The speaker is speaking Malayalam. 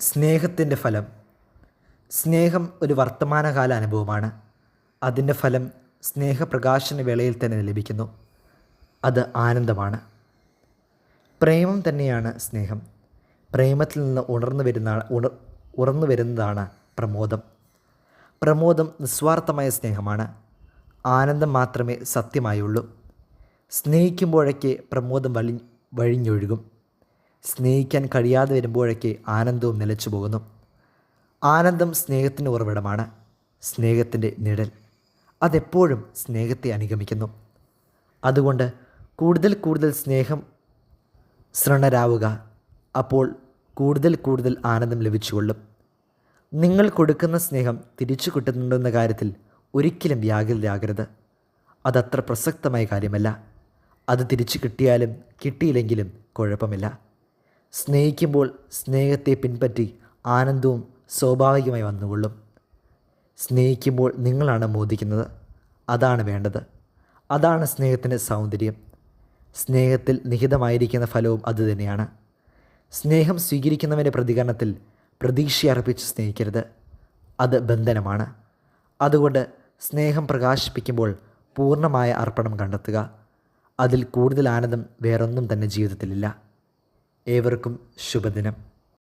സ്നേഹത്തിന്റെ ഫലം. സ്നേഹം ഒരു വർത്തമാനകാല അനുഭവമാണ്. അതിന്റെ ഫലം സ്നേഹപ്രകാശന വേളയിൽ തന്നെ ലഭിക്കുന്നു. അത് ആനന്ദമാണ്. പ്രേമം തന്നെയാണ് സ്നേഹം. പ്രേമത്തിൽ നിന്ന് ഉണർന്നു വരുന്ന ഉണർ ഉണർന്നു വരുന്നതാണ് പ്രമോദം. പ്രമോദം നിസ്വാർത്ഥമായ സ്നേഹമാണ്. ആനന്ദം മാത്രമേ സത്യമായുള്ളൂ. സ്നേഹിക്കുമ്പോഴൊക്കെ പ്രമോദം വലി വഴിഞ്ഞൊഴുകും. സ്നേഹിക്കാൻ കഴിയാതെ വരുമ്പോഴൊക്കെ ആനന്ദവും നിലച്ചു പോകുന്നു. ആനന്ദം സ്നേഹത്തിന്റെ ഉറവിടമാണ്. സ്നേഹത്തിന്റെ നിഴൽ. അതെപ്പോഴും സ്നേഹത്തെ അനുഗമിക്കുന്നു. അതുകൊണ്ട് കൂടുതൽ കൂടുതൽ സ്നേഹം ശ്രണരാവുക അപ്പോൾ കൂടുതൽ കൂടുതൽ ആനന്ദം ലഭിച്ചുകൊള്ളും. നിങ്ങൾ കൊടുക്കുന്ന സ്നേഹം തിരിച്ചു കിട്ടുന്നുണ്ടെന്ന കാര്യത്തിൽ ഒരിക്കലും വ്യാകുലരാകരുത്. അതത്ര പ്രസക്തമായ കാര്യമല്ല. അത് തിരിച്ചു കിട്ടിയാലും കിട്ടിയില്ലെങ്കിലും കുഴപ്പമില്ല. സ്നേഹിക്കുമ്പോൾ സ്നേഹത്തെ പിൻപറ്റി ആനന്ദവും സ്വാഭാവികമായി വന്നുകൊള്ളും. സ്നേഹിക്കുമ്പോൾ നിങ്ങളാണ് മോദിക്കുന്നത്. അതാണ് വേണ്ടത്. അതാണ് സ്നേഹത്തിന്റെ സൗന്ദര്യം. സ്നേഹത്തിൽ നിഹിതമായിരിക്കുന്ന ഫലവും അതുതന്നെയാണ് സ്നേഹം സ്വീകരിക്കുന്നവന്റെ പ്രതികരണത്തിൽ പ്രതീക്ഷ അർപ്പിച്ച് സ്നേഹിക്കരുത്. അത് ബന്ധനമാണ്. അതുകൊണ്ട് സ്നേഹം പ്രകാശിപ്പിക്കുമ്പോൾ പൂർണമായ അർപ്പണം കണ്ടെത്തുക. അതിൽ കൂടുതൽ ആനന്ദം വേറൊന്നും തന്നെ ജീവിതത്തിലില്ല. ഏവർക്കും ശുഭദിനം.